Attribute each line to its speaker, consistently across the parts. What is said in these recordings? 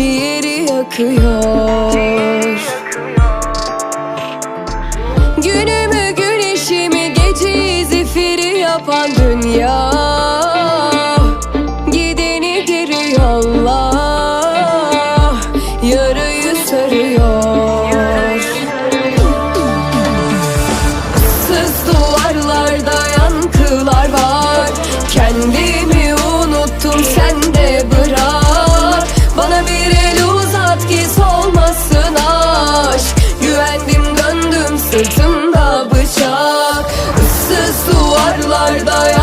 Speaker 1: ciğeri yakıyor. Günümü güneşimi geceyi zifiri yapan dünya. Gideni geri yolla. Yarayı sarı Bye.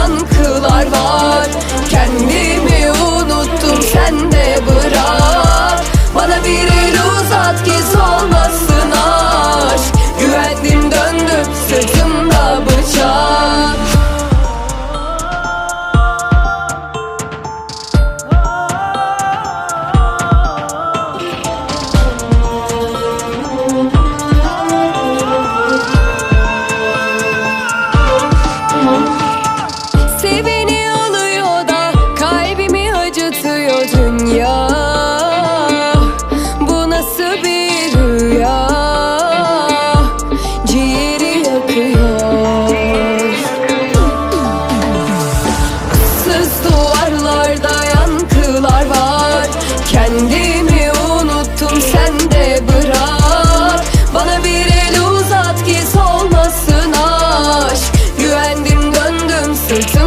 Speaker 1: duygular var. Kendimi unuttum sen de bırak. Bana bir el uzat ki solmasın aşk. Güvendim döndüm sırtım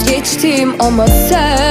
Speaker 1: vazgeçtim ama sen